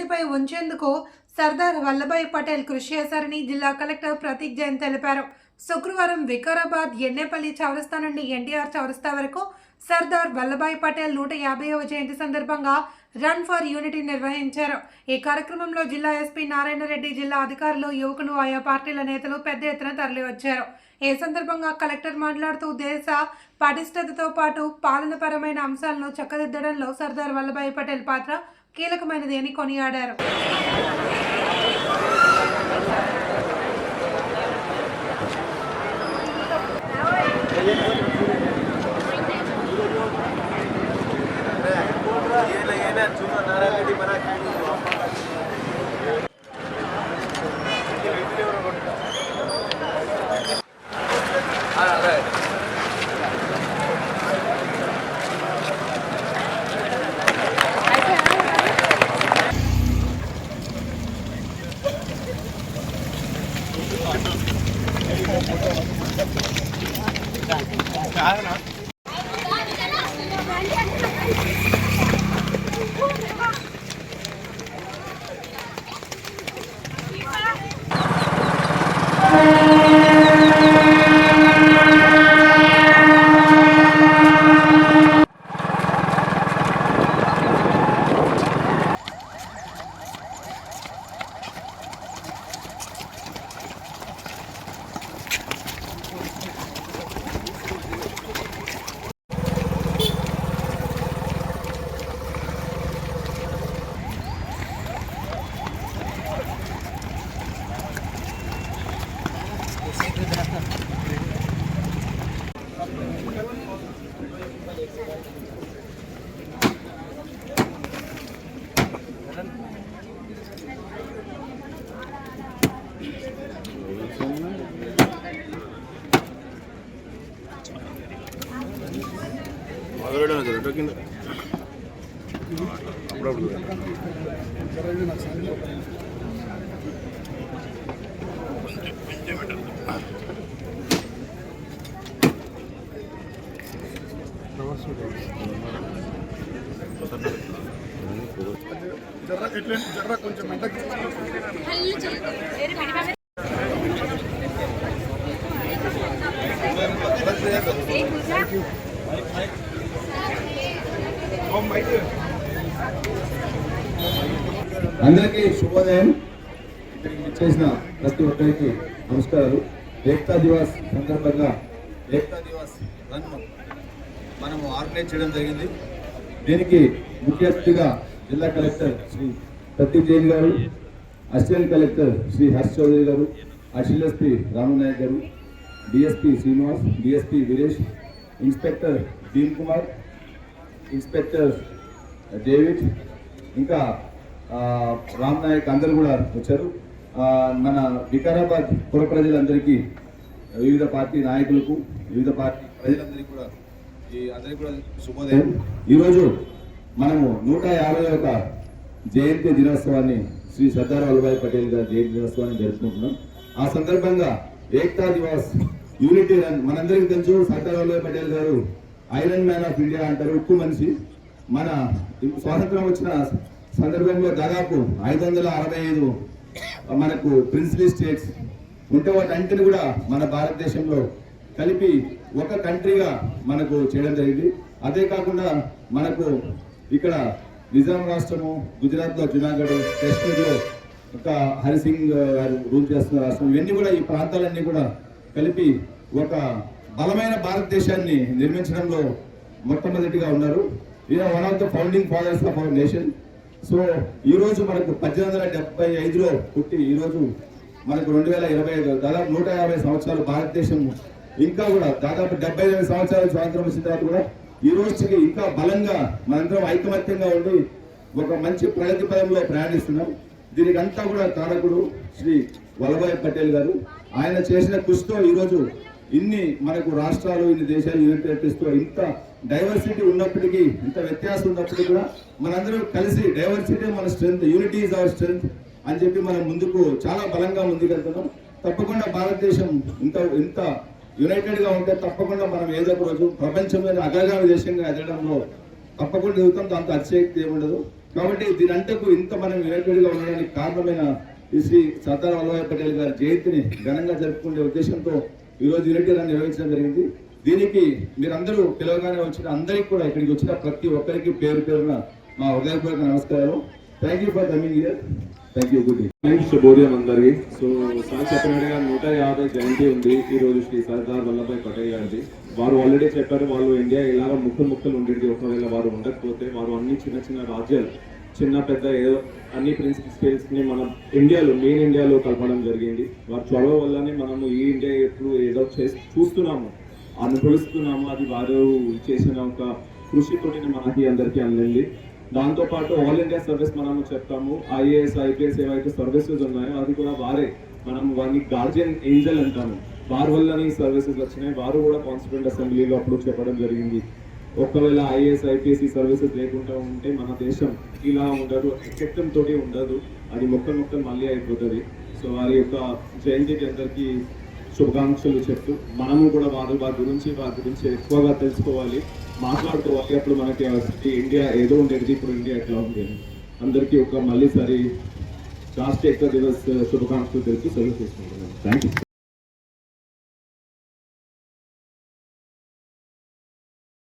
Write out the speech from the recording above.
ఏకతాటిపై ఉంచేందుకు సర్దార్ వల్లభాయ్ పటేల్ కృషి చేశారని జిల్లా కలెక్టర్ ప్రతీక్ జైన్ తెలిపారు. శుక్రవారం వికారాబాద్ ఎన్నేపల్లి చౌరస్తా నుండి ఎన్టీఆర్ చౌరస్తా వరకు సర్దార్ వల్లభాయ్ పటేల్ నూట యాభైవ జయంతి సందర్భంగా రన్ ఫర్ యూనిటీ నిర్వహించారు. ఈ కార్యక్రమంలో జిల్లా ఎస్పీ నారాయణ రెడ్డి జిల్లా అధికారులు యువకులు ఆయా పార్టీల నేతలు పెద్ద ఎత్తున తరలివచ్చారు. ఈ సందర్భంగా కలెక్టర్ మాట్లాడుతూ దేశ పటిష్టతతో పాటు పాలనపరమైన అంశాలను చక్కదిద్దడంలో సర్దార్ వల్లభాయ్ పటేల్ పాత్ర కీలకమైనది అని కొనియాడారు. మొదలెడడం నారాయణ రెడ్డి అప్పుడప్పుడు காரணம் ఎట్లా అందరికీ శుభోదయం. ఇక్కడికి చేసిన ప్రతి ఒక్కరికి నమస్కారాలు. ఏక్తా దివాస్ సందర్భంగా ఏక్తా దివాస్ రన్ మనము ఆర్గనైజ్ చేయడం జరిగింది. దీనికి ముఖ్య అతిథిగా జిల్లా collector Shri Prateek Jain garu assistant collector Shri Harsh Chaudhary garu additional Ramanayak garu DSP Srinivas DSP Veeresh inspector Bheem Kumar inspector David ఇంకా రామ్ నాయక్ అందరూ కూడా వచ్చారు. మన వికారాబాద్ పుర ప్రజలందరికీ వివిధ పార్టీ నాయకులకు వివిధ పార్టీ ప్రజలందరికీ కూడా ఈ అందరికీ కూడా శుభోదయం. ఈరోజు మనము నూట యాభై ఒక జయంతి దినోత్సవాన్ని శ్రీ సర్దార్ వల్లభాయ్ పటేల్ గారి జయంతి దినోత్సవాన్ని జరుపుకుంటున్నాం. ఆ సందర్భంగా ఏక్తా దివాస్ యూనిటీ రన్ మనందరికీ తెలుసు సర్దార్ వల్లభాయ్ పటేల్ గారు ఐరన్ మ్యాన్ ఆఫ్ ఇండియా అంటారు ఉక్కు మనిషి. మన స్వాతంత్రం వచ్చిన సందర్భంలో దాదాపు ఐదు వందల అరవై ఐదు మనకు ప్రిన్సిపల్ స్టేట్స్ ఉంటే వాటన్నిటిని కూడా మన భారతదేశంలో కలిపి ఒక కంట్రీగా మనకు చేయడం జరిగింది. అదే కాకుండా మనకు ఇక్కడ నిజాం రాష్ట్రము గుజరాత్లో జునాగఢ్ కాశ్మీర్లో ఒక హరిసింగ్ గారు రూల్ చేస్తున్న రాష్ట్రం. ఇవన్నీ కూడా ఈ ప్రాంతాలన్నీ కూడా కలిపి ఒక బలమైన భారతదేశాన్ని నిర్మించడంలో మొట్టమొదటిగా ఉన్నారు. ఈయన one of the founding fathers of our nation so ఈరోజు మనకు పద్దెనిమిది వందల డెబ్బై ఐదులో పుట్టి ఈరోజు మనకు రెండు వేల ఇరవై ఐదు దాదాపు నూట యాభై సంవత్సరాలు భారతదేశం ఇంకా కూడా దాదాపు డెబ్బై ఐదు సంవత్సరాలు స్వాతంత్రం వచ్చిన తర్వాత కూడా ఈ రోజుకి ఇంకా బలంగా మనందరం ఐకమత్యంగా ఉండి ఒక మంచి ప్రగతి పదంలో ప్రయాణిస్తున్నాం. దీనికి అంతా కూడా కారకుడు శ్రీ వల్లభాయ్ పటేల్ గారు. ఆయన చేసిన కృషితో ఈరోజు ఇన్ని మనకు రాష్ట్రాలు ఇన్ని దేశాలు యూనిటెస్తూ ఇంత డైవర్సిటీ ఉన్నప్పటికీ ఇంత వ్యత్యాసం ఉన్నప్పటికీ కూడా మనందరం కలిసి డైవర్సిటీ మన strength unity is our strength అని చెప్పి మనం ముందుకు చాలా బలంగా ముందుకెళ్తున్నాం. తప్పకుండా భారతదేశం ఇంత ఇంత యునైటెడ్గా ఉంటే తప్పకుండా మనం ఏదో ఒక రోజు ప్రపంచంలోని అగ్రగామి దేశంగా ఎదగడంలో తప్పకుండా ఎదుగుతాం దాంతో అతిశయక్తి ఏముండదు. కాబట్టి దీనంతకు ఇంత మనం యునైటెడ్గా ఉండడానికి కారణమైన ఈ శ్రీ సర్దార్ వల్లభాయ్ పటేల్ గారి జయంతిని ఘనంగా జరుపుకునే ఉద్దేశంతో ఈ రోజు యునైటెడ్ అని నిర్వహించడం జరిగింది. దీనికి మీరందరూ పిలవగానే వచ్చిన అందరికీ కూడా ఇక్కడికి వచ్చిన ప్రతి ఒక్కరికి పేరు పేరున మా హృదయపూర్వక నమస్కారాలు. Thank you for coming here thank you good శుభోదయం అందరికి. సో సార్ చెప్పినట్టుగా నూట యాభై జయంతి ఉంది. ఈ రోజు శ్రీ సర్దార్ వల్లభాయ్ పటేల్ గారిది. వారు ఆల్రెడీ చెప్పారు వాళ్ళు ఇండియా ఇలాగ ముక్కలు ముక్కలు ఉండేది. ఒకవేళ వారు ఉండకపోతే వారు అన్ని చిన్న చిన్న రాజ్యాలు చిన్న పెద్ద ఏదో అన్ని ప్రిన్సిపల్స్ని మనం ఇండియాలో మెయిన్ ఇండియాలో కలపడం జరిగింది. వారి చొరవ వల్లనే మనము ఈ ఇండియా ఎప్పుడు ఏదో చేసి చూస్తున్నాము అనుభవిస్తున్నాము. అది వారు చేసిన ఒక కృషితోటి మనకి అందరికీ అందింది. దాంతో పాటు ఆల్ ఇండియా సర్వీస్ మనము చెప్తాము. ఐఏఎస్ ఐపీఎస్ ఏవైతే సర్వీసెస్ ఉన్నాయో అది కూడా వారే మనం వారిని గార్జియన్ ఏంజల్ అంటాము. వారి వల్లనే ఈ సర్వీసెస్ వచ్చినాయి. వారు కూడా కాన్స్టిట్యూంట్ అసెంబ్లీలో అప్పుడు చెప్పడం జరిగింది. ఒకవేళ ఐఏఎస్ ఐపీఎస్ ఈ సర్వీసెస్ లేకుండా ఉంటే మన దేశం ఇలా ఉండదు ఎక్కెక్కం తోటి ఉండదు. అది మొక్క మొక్క మళ్ళీ అయిపోతుంది. సో వారి యొక్క జయంతికి అందరికీ శుభాకాంక్షలు చెప్తూ మనము కూడా వారు వారి గురించి వారి గురించి ఎక్కువగా తెలుసుకోవాలి. మాట్లాడుకోవాలి అప్పుడు మనకి ఇండియా ఏదో ఉండేది ఇప్పుడు ఇండియా ఎట్లా ఉంది? అందరికీ ఒక మళ్ళీసారి రాష్ట్ర ఏకతా దివస్ శుభాకాంక్షలు తెలిసి సెలవు తీసుకుంటున్నాను. Thank you